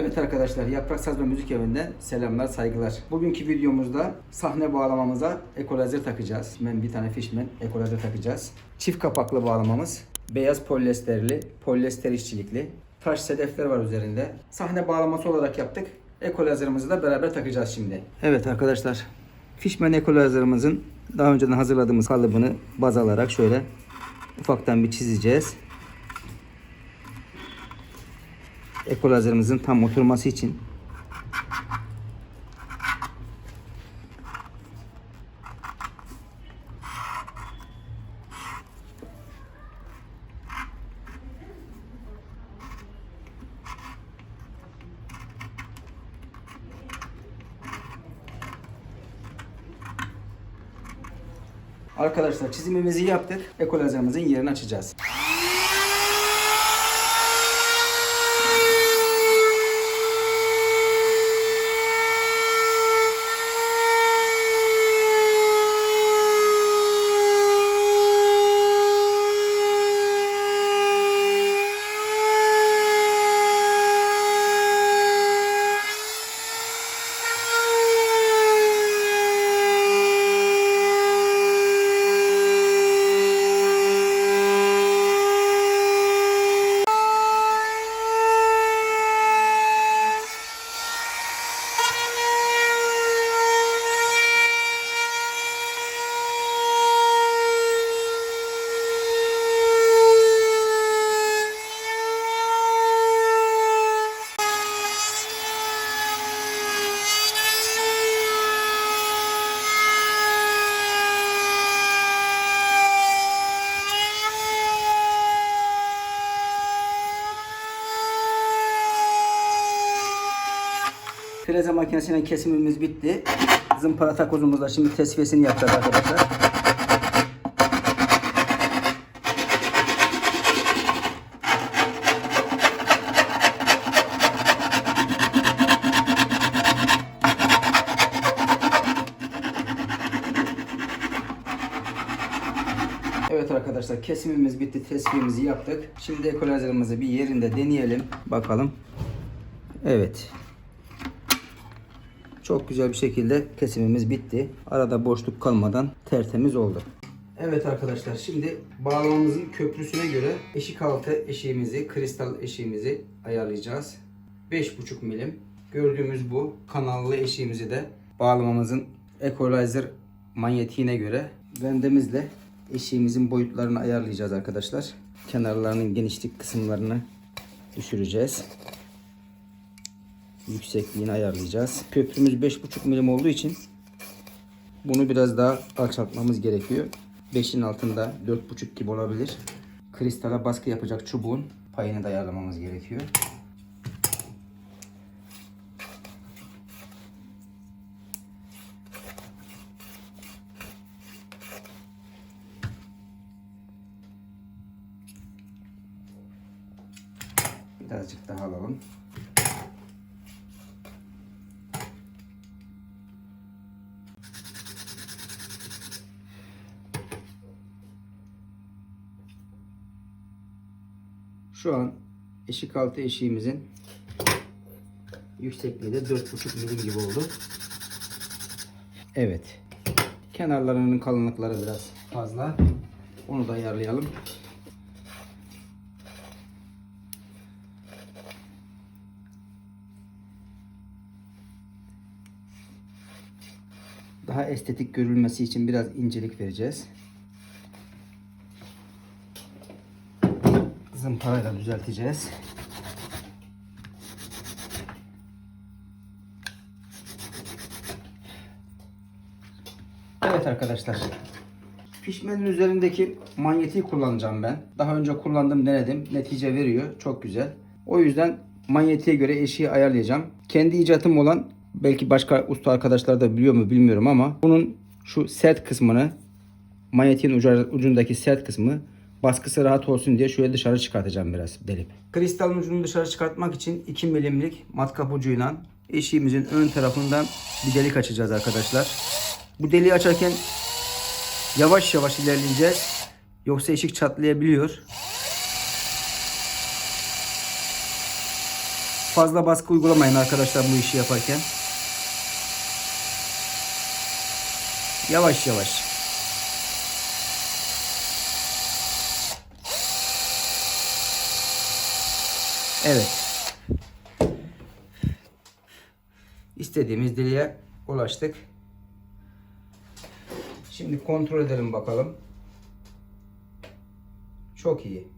Evet arkadaşlar Yaprak Saz ve Müzik Evi'nden selamlar saygılar. Bugünkü videomuzda sahne bağlamamıza ekolazer takacağız. Ben bir tane fishman ekolazer takacağız. Çift kapaklı bağlamamız. Beyaz polyesterli, polyester işçilikli. Taş sedefler var üzerinde. Sahne bağlaması olarak yaptık. Ekolazerimizi de beraber takacağız şimdi. Evet arkadaşlar. Fishman ekolazerımızın daha önceden hazırladığımız kalıbını baz alarak şöyle ufaktan bir çizeceğiz. Ekolazerımızın tam oturması için Arkadaşlar çizimimizi yaptık. Ekolazerımızın yerini açacağız. Freze makinesiyle kesimimiz bitti. Zımpara takozumuzla şimdi tesviyesini yapacağız arkadaşlar. Evet arkadaşlar kesimimiz bitti. Tesviyemizi yaptık. Şimdi ekolazerimizi bir yerinde deneyelim. Bakalım. Evet. Çok güzel bir şekilde kesimimiz bitti. Arada boşluk kalmadan tertemiz oldu. Evet arkadaşlar şimdi bağlamamızın köprüsüne göre eşik altı eşiğimizi, kristal eşiğimizi ayarlayacağız. 5,5 milim. Gördüğümüz bu kanallı eşiğimizi de bağlamamızın equalizer manyetiğine göre vendemizle eşiğimizin boyutlarını ayarlayacağız arkadaşlar. Kenarlarının genişlik kısımlarını düşüreceğiz yüksekliğini ayarlayacağız. Köprümüz 5,5 milim olduğu için bunu biraz daha alçaltmamız gerekiyor. 5'in altında 4,5 gibi olabilir. Kristala baskı yapacak çubuğun payını da ayarlamamız gerekiyor. Şu an eşik altı eşiğimizin yüksekliği de 4,5 milim gibi oldu. Evet. Kenarlarının kalınlıkları biraz fazla. Onu da ayarlayalım. Daha estetik görülmesi için biraz incelik vereceğiz. Zımparayla düzelteceğiz. Evet arkadaşlar. Fishman'in üzerindeki manyetiği kullanacağım ben. Daha önce kullandım denedim. Netice veriyor. Çok güzel. O yüzden manyetiğe göre eşiği ayarlayacağım. Kendi icatım olan belki başka usta arkadaşlar da biliyor mu bilmiyorum ama bunun şu sert kısmını manyetiğin ucundaki sert kısmı baskısı rahat olsun diye şöyle dışarı çıkartacağım biraz delip. Kristalın ucunu dışarı çıkartmak için 2 milimlik matkap ucuyla eşiğimizin ön tarafından bir delik açacağız arkadaşlar. Bu deliği açarken yavaş yavaş ilerleyeceğiz. Yoksa eşik çatlayabiliyor. Fazla baskı uygulamayın arkadaşlar bu işi yaparken. Yavaş yavaş. Evet. İstediğimiz deliğe ulaştık. Şimdi kontrol edelim bakalım. Çok iyi.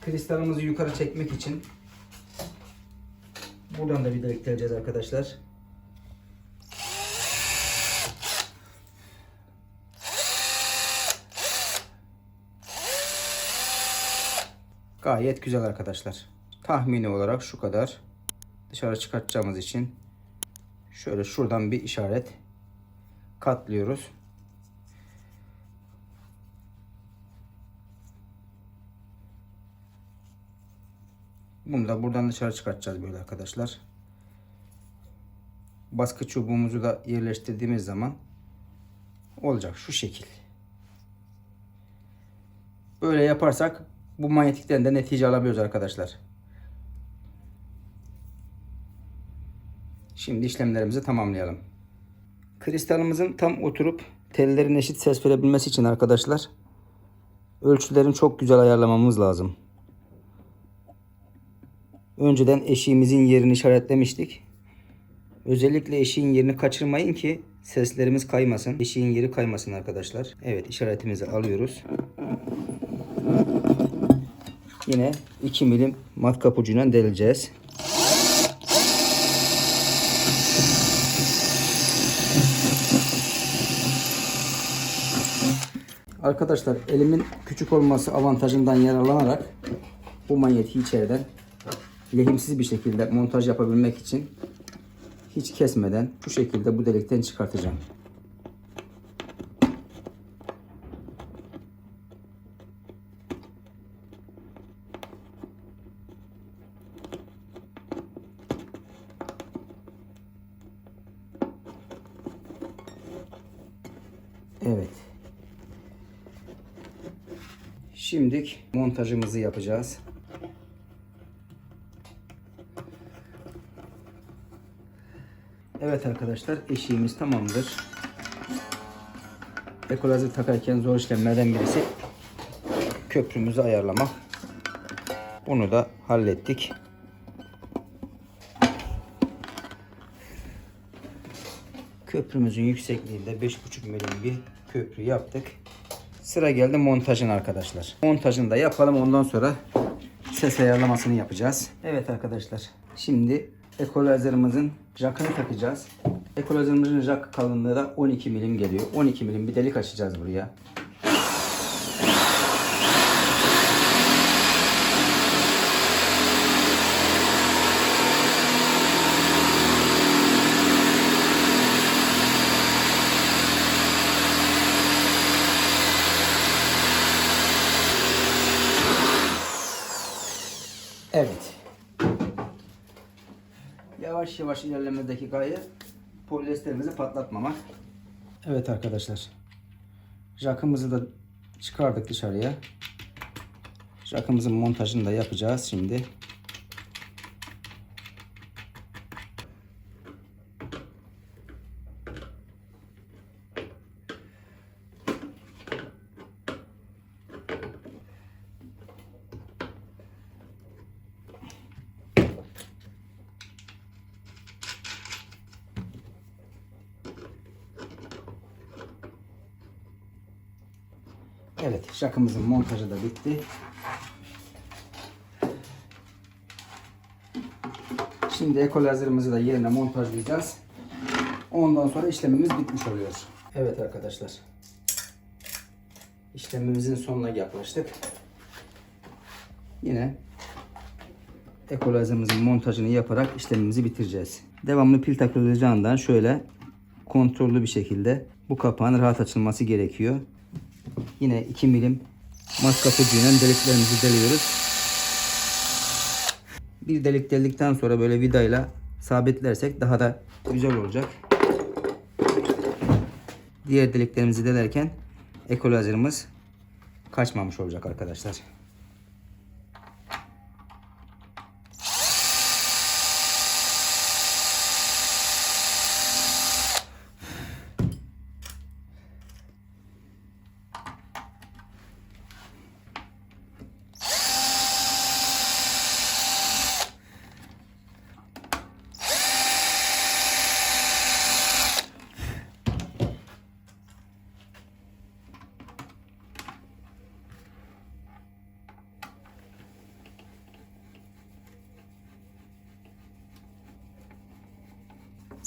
Kristalımızı yukarı çekmek için buradan da bir delik deleceğiz arkadaşlar. Gayet güzel arkadaşlar. Tahmini olarak şu kadar. Dışarı çıkartacağımız için şöyle şuradan bir işaret katlıyoruz. Bunu da buradan dışarı çıkartacağız böyle arkadaşlar. Baskı çubuğumuzu da yerleştirdiğimiz zaman olacak şu şekil. Böyle yaparsak bu manyetikten de netice alabiliyoruz arkadaşlar. Şimdi işlemlerimizi tamamlayalım. Kristalımızın tam oturup tellerin eşit ses verebilmesi için arkadaşlar ölçülerini çok güzel ayarlamamız lazım. Önceden eşiğimizin yerini işaretlemiştik. Özellikle eşiğin yerini kaçırmayın ki seslerimiz kaymasın. Eşiğin yeri kaymasın arkadaşlar. Evet işaretimizi alıyoruz. Yine 2 milim matkap ucuyla deleceğiz. Arkadaşlar elimin küçük olması avantajından yararlanarak bu manyeti içeriden lehimsiz bir şekilde montaj yapabilmek için hiç kesmeden bu şekilde bu delikten çıkartacağım. Evet. Şimdilik montajımızı yapacağız. Evet arkadaşlar eşiğimiz tamamdır. Ekolazı takarken zor işlemlerden birisi köprümüzü ayarlamak. Bunu da hallettik. Köprümüzün yüksekliğinde 5,5 milim bir köprü yaptık. Sıra geldi montajın arkadaşlar. Montajını da yapalım ondan sonra ses ayarlamasını yapacağız. Evet arkadaşlar. Şimdi ekolazerımızın jackını takacağız. Ekolazerımızın jack kalınlığı da 12 milim geliyor. 12 milim bir delik açacağız buraya. Evet. Yavaş yavaş ilerlemedeki gaye polyesterimizi patlatmamak. Evet arkadaşlar. Jakımızı da çıkardık dışarıya. Jakımızın montajını da yapacağız şimdi. Evet, şakımızın montajı da bitti. Şimdi ekolazerimizi de yerine montajlayacağız. Ondan sonra işlemimiz bitmiş oluyor. Evet arkadaşlar. İşlemimizin sonuna yaklaştık. Yine ekolazımızın montajını yaparak işlemimizi bitireceğiz. Devamlı pil takılacağından şöyle kontrollü bir şekilde bu kapağın rahat açılması gerekiyor. Yine 2 milim matkap ucuyla deliklerimizi deliyoruz. Bir delik deldikten sonra böyle vidayla sabitlersek daha da güzel olacak. Diğer deliklerimizi delerken ekolazerimiz kaçmamış olacak arkadaşlar.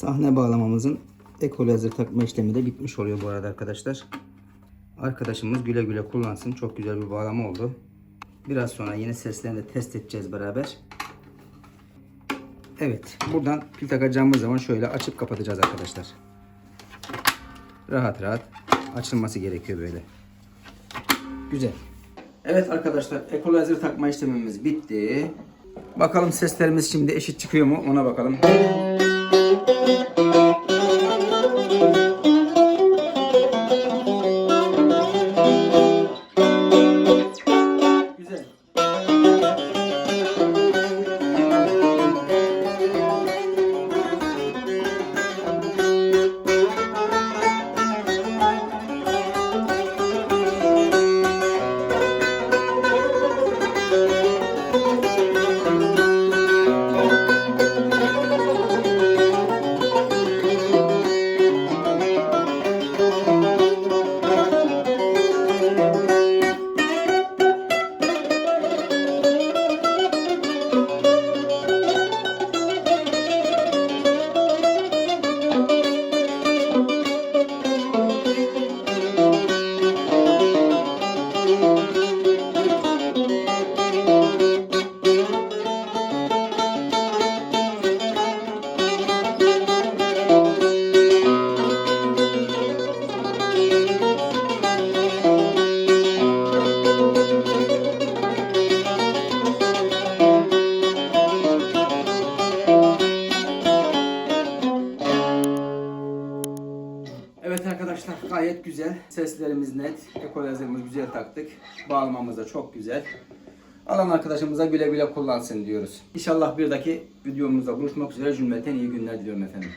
Sahne bağlamamızın ekolazer takma işlemi de bitmiş oluyor bu arada arkadaşlar. Arkadaşımız güle güle kullansın. Çok güzel bir bağlama oldu. Biraz sonra yine seslerini de test edeceğiz beraber. Evet. Buradan pil takacağımız zaman şöyle açıp kapatacağız arkadaşlar. Rahat rahat açılması gerekiyor böyle. Güzel. Evet arkadaşlar ekolazer takma işlemimiz bitti. Bakalım seslerimiz şimdi eşit çıkıyor mu ona bakalım. Güzel. Gayet güzel. Seslerimiz net. Ekolazerimiz güzel taktık. Bağlamamız da çok güzel. Alan arkadaşımıza güle güle kullansın diyoruz. İnşallah bir dahaki videomuzda buluşmak üzere cümleten iyi günler diliyorum efendim.